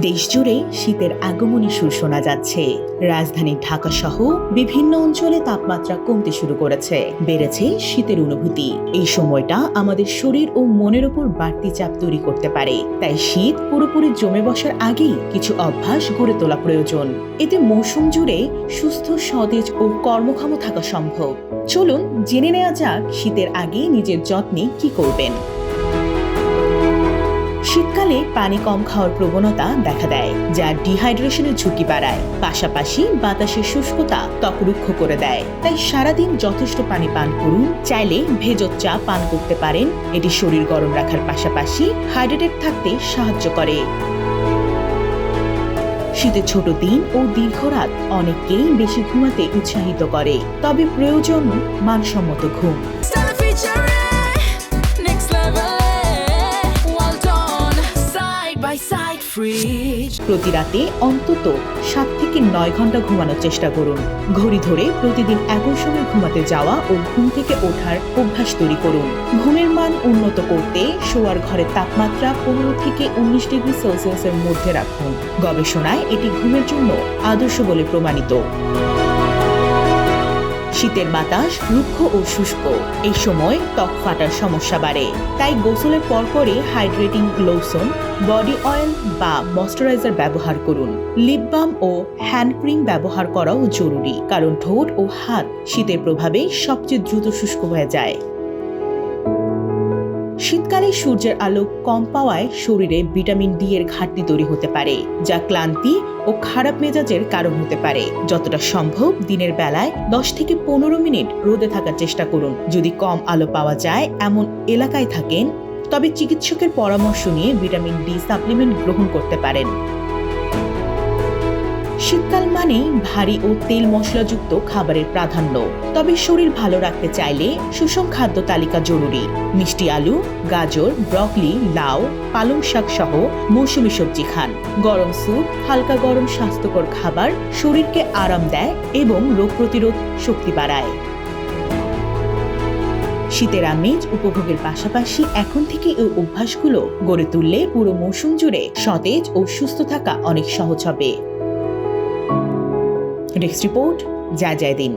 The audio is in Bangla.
দেশ জুড়ে শীতের আগমনী সুর শোনা যাচ্ছে। রাজধানী ঢাকা সহ বিভিন্ন অঞ্চলে তাপমাত্রা কমতে শুরু করেছে। বেড়েছে শীতের অনুভূতি। এই সময়টা আমাদের শরীর ও মনের ওপর বাড়তি চাপ তৈরি করতে পারে। তাই শীত পুরোপুরি জমে বসার আগেই কিছু অভ্যাস গড়ে তোলা প্রয়োজন। এতে মৌসুম জুড়ে সুস্থ, সতেজ ও কর্মক্ষম থাকা সম্ভব। চলুন জেনে নেওয়া যাক শীতের আগে নিজের যত্নে কি করবেন। শীতকালে পানি কম খাওয়ার প্রবণতা দেখা দেয়, যা ডিহাইড্রেশনের ঝুঁকি বাড়ায়। পাশাপাশি বাতাসের শুষ্কতা ত্বক রুক্ষ করে দেয়। তাই সারাদিন যথেষ্ট পানি পান করুন, চাইলে ভেজত চা পান করতে পারেন। এটি শরীর গরম রাখার পাশাপাশি হাইড্রেটেড থাকতে সাহায্য করে। শীতের ছোট দিন ও দীর্ঘ রাত অনেককেই বেশি ঘুমাতে উৎসাহিত করে। তবে প্রয়োজন মানসম্মত ঘুম। প্রতি রাতে অন্তত সাত থেকে নয় ঘণ্টা ঘুমানোর চেষ্টা করুন। ঘড়ি ধরে প্রতিদিন একই সময় ঘুমাতে যাওয়া ও ঘুম থেকে ওঠার অভ্যাস তৈরি করুন। ঘুমের মান উন্নত করতে শোয়ার ঘরের তাপমাত্রা পনেরো থেকে উনিশ ডিগ্রি সেলসিয়াসের মধ্যে রাখুন। গবেষণায় এটি ঘুমের জন্য আদর্শ বলে প্রমাণিত। শীতের বাতাস রুক্ষ ও শুষ্ক। এই সময় ত্বক ফাটার সমস্যা বাড়ে। তাই গোসলের পরপরই হাইড্রেটিং লোশন বডি অয়েল বা ময়শ্চারাইজার ব্যবহার করুন। লিপ বাম ও হ্যান্ড ক্রিম ব্যবহার করাও জরুরি, কারণ ঠোঁট ও হাত শীতের প্রভাবে সবচেয়ে দ্রুত শুষ্ক হয়ে যায়। শীতকালে সূর্যের আলো কম পাওয়ায় শরীরে ভিটামিন ডি এর ঘাটতি তৈরি হতে পারে, যা ক্লান্তি ও খারাপ মেজাজের কারণ হতে পারে। যতটা সম্ভব দিনের বেলায় দশ থেকে পনেরো মিনিট রোদে থাকার চেষ্টা করুন। যদি কম আলো পাওয়া যায় এমন এলাকায় থাকেন, তবে চিকিৎসকের পরামর্শ নিয়ে ভিটামিন ডি সাপ্লিমেন্ট গ্রহণ করতে পারেন। শীতকাল মানেই ভারী ও তেল মশলাযুক্ত খাবারের প্রাধান্য। তবে শরীর ভালো রাখতে চাইলে সুষম খাদ্য তালিকা জরুরি। মিষ্টি আলু, গাজর, ব্রকলি, লাউ, পালং শাক সহ মৌসুমী সবজি খান। গরম স্যুপ, হালকা গরম স্বাস্থ্যকর খাবার শরীরকে আরাম দেয় এবং রোগ প্রতিরোধ শক্তি বাড়ায়। শীতের আমেজ উপভোগের পাশাপাশি এখন থেকে এই অভ্যাসগুলো গড়ে তুললে পুরো মৌসুম জুড়ে সতেজ ও সুস্থ থাকা অনেক সহজ হবে। ডেস্ক রিপোর্ট যা যায় দিন